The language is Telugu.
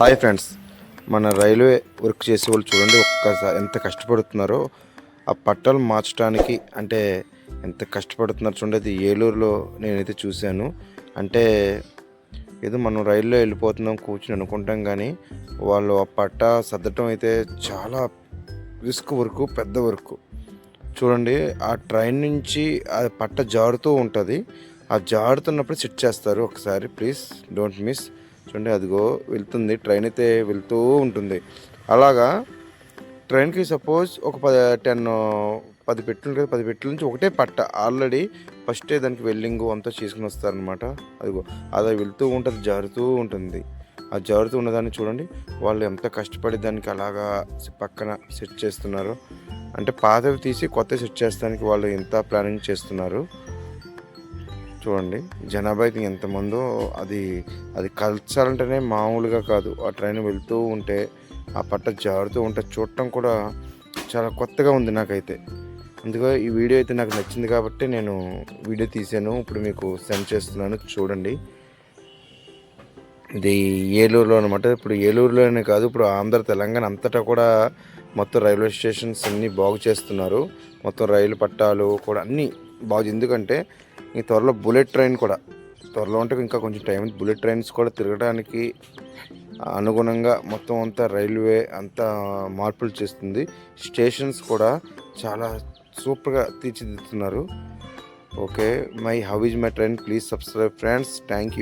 హాయ్ ఫ్రెండ్స్ మన రైల్వే వర్క్ చేసే వాళ్ళు చూడండి ఒక్కసారి ఎంత కష్టపడుతున్నారో. ఆ పట్టాలు మార్చడానికి అంటే ఎంత కష్టపడుతున్నారు చూడండి అది ఏలూరులో నేనైతే చూశాను. అంటే ఏదో మనం రైల్లో వెళ్ళిపోతున్నాం కూర్చుని అనుకుంటాం కానీ వాళ్ళు ఆ పట్ట సర్దటం అయితే చాలా రిస్క్ వర్క్ పెద్ద వర్క్. చూడండి ఆ ట్రైన్ నుంచి ఆ పట్ట జారుతూ ఉంటుంది. ఆ జారుతున్నప్పుడు సెట్ చేస్తారు. ఒకసారి ప్లీజ్ డోంట్ మిస్. చూడండి అదిగో వెళ్తుంది ట్రైన్ అయితే వెళ్తూ ఉంటుంది. అలాగా ట్రైన్కి సపోజ్ ఒక పది టెన్ పది పెట్లు కదా పది పెట్టెల నుంచి ఒకటే పట్ట. ఆల్రెడీ ఫస్టే దానికి వెల్డింగ్ అంతా చేసుకుని వస్తారనమాట అదిగో అది వెళ్తూ ఉంటుంది జారుతూ ఉంటుంది. ఆ జారుతూ ఉన్నదాన్ని చూడండి వాళ్ళు ఎంత కష్టపడి దానికి అలాగా పక్కన సెట్ చేస్తున్నారు. అంటే పాతవి తీసి కొత్త సెట్ చేస్తానికి వాళ్ళు ఎంత ప్లానింగ్ చేస్తున్నారు. చూడండి జనాభా అయితే ఎంతమందో అది అది కల్చాలంటేనే మామూలుగా కాదు. ఆ ట్రైన్ వెళ్తూ ఉంటే ఆ పట్ట జారుతూ ఉంటే చూడటం కూడా చాలా కొత్తగా ఉంది నాకైతే. అందుకే ఈ వీడియో అయితే నాకు నచ్చింది కాబట్టి నేను వీడియో తీసాను. ఇప్పుడు మీకు సెండ్ చేస్తున్నాను చూడండి. ఇది ఏలూరులో అనమాట ఇప్పుడు ఏలూరులోనే కాదు ఇప్పుడు ఆంధ్ర తెలంగాణ అంతటా కూడా మొత్తం రైల్వే స్టేషన్స్ అన్నీ బాగు చేస్తున్నారు. మొత్తం రైలు పట్టాలు కూడా అన్నీ బాగు ఎందుకంటే ఈ త్వరలో బుల్లెట్ ట్రైన్ కూడా. త్వరలో ఉంటే ఇంకా కొంచెం టైం బుల్లెట్ ట్రైన్స్ కూడా తిరగడానికి అనుగుణంగా మొత్తం అంతా రైల్వే అంతా మార్పులు చేస్తుంది. స్టేషన్స్ కూడా చాలా సూపర్గా తీర్చిదిద్దుతున్నారు. Okay my how is my train? Please subscribe friends. Thank you